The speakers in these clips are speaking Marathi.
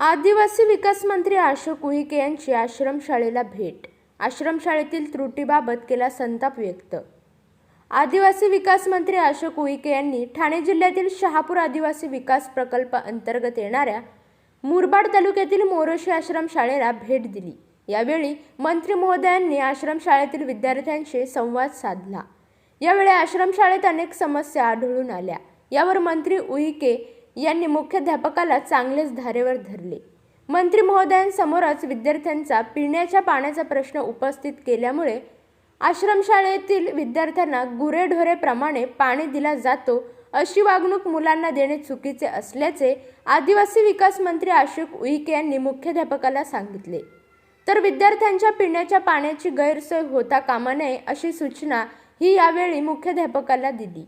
आदिवासी विकास मंत्री अशोक उईके यांची आश्रमशाळेला भेट. आश्रमशाळेतील त्रुटीबाबत केला संताप व्यक्त. आदिवासी विकास मंत्री अशोक उईके यांनी ठाणे जिल्ह्यातील शहापूर आदिवासी विकास प्रकल्प अंतर्गत येणाऱ्या मुरबाड तालुक्यातील मोरोशी आश्रमशाळेला भेट दिली. यावेळी मंत्री महोदयांनी आश्रमशाळेतील विद्यार्थ्यांशी संवाद साधला. यावेळी आश्रमशाळेत अनेक समस्या आढळून आल्या. यावर मंत्री उईके यांनी मुख्याध्यापकाला चांगलेच धारेवर धरले. मंत्री महोदयांसमोरच विद्यार्थ्यांचा पिण्याच्या पाण्याचा प्रश्न उपस्थित केल्यामुळे आश्रमशाळेतील विद्यार्थ्यांना गुरेढोरेप्रमाणे पाणी दिला जातो अशी वागणूक मुलांना देणे चुकीचे असल्याचे आदिवासी विकास मंत्री अशोक उईके यांनी मुख्याध्यापकाला सांगितले. तर विद्यार्थ्यांच्या पिण्याच्या पाण्याची गैरसोय होता कामा नये अशी सूचना ही यावेळी मुख्याध्यापकाला दिली.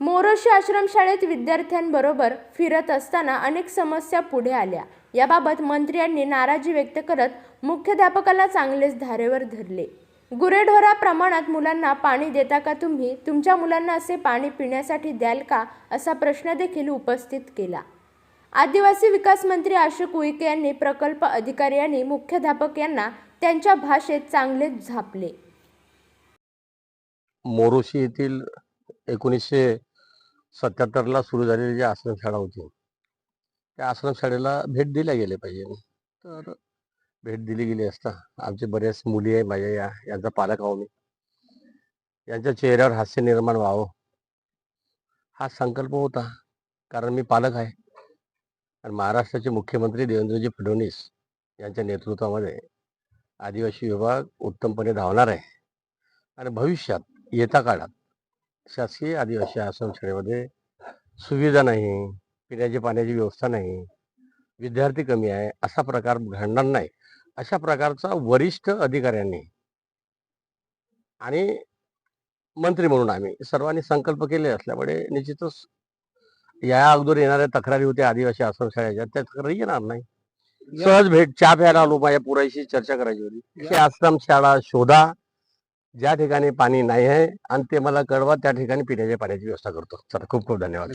मोरोशी आश्रमशाळेत विद्यार्थ्यांबरोबर फिरत असताना अनेक समस्या पुढे आल्या. याबाबत मंत्री यांनी नाराजी व्यक्त करत मुख्याध्यापकाला चांगलेच धारेवर धरले. गुरेढोरा प्रमाणात मुलांना पाणी देता का तुम्ही? तुमच्या मुलांना असे पाणी पिण्यासाठी द्याल का? असा प्रश्न देखील उपस्थित केला. आदिवासी विकास मंत्री अशोक उईके यांनी प्रकल्प अधिकारी आणि मुख्याध्यापक यांना त्यांच्या भाषेत चांगलेच झापले. मोरोशी येथील एकोणीसशे सत्याहत्तरला सुरू झालेली जी आश्रमशाळा होती त्या आश्रमशाळेला भेट दिल्या गेले पाहिजे. तर भेट दिली गेली असता आमचे बऱ्याच मुली आहे माझ्या या यांचा पालक आहो मी. यांच्या चेहऱ्यावर हास्य निर्माण व्हावं. हा संकल्प होता कारण मी पालक आहे. आणि महाराष्ट्राचे मुख्यमंत्री देवेंद्रजी फडणवीस यांच्या नेतृत्वामध्ये आदिवासी विभाग उत्तमपणे धावणार आहे. आणि भविष्यात येता काळात शासकीय आदिवासी आश्रमशाळेमध्ये सुविधा नाही पिण्याची पाण्याची व्यवस्था नाही विद्यार्थी कमी आहे असा प्रकार घडणार नाही. अशा प्रकारचा वरिष्ठ अधिकाऱ्यांनी आणि मंत्री म्हणून आम्ही सर्वांनी संकल्प केले असल्यामुळे निश्चितच या अगोदर येणाऱ्या तक्रारी होत्या आदिवासी आश्रमशाळेच्या त्या तक्रारी येणार नाही. सहज भेट चहा प्यायला आलो माझ्या पुराशी चर्चा करायची होती. की आश्रमशाळा शोधा ज्या ठिकाणी पाणी नाही आहे आणि ते मला कळवा त्या ठिकाणी पिण्याच्या पाण्याची व्यवस्था करतो. चला खूप खूप धन्यवाद.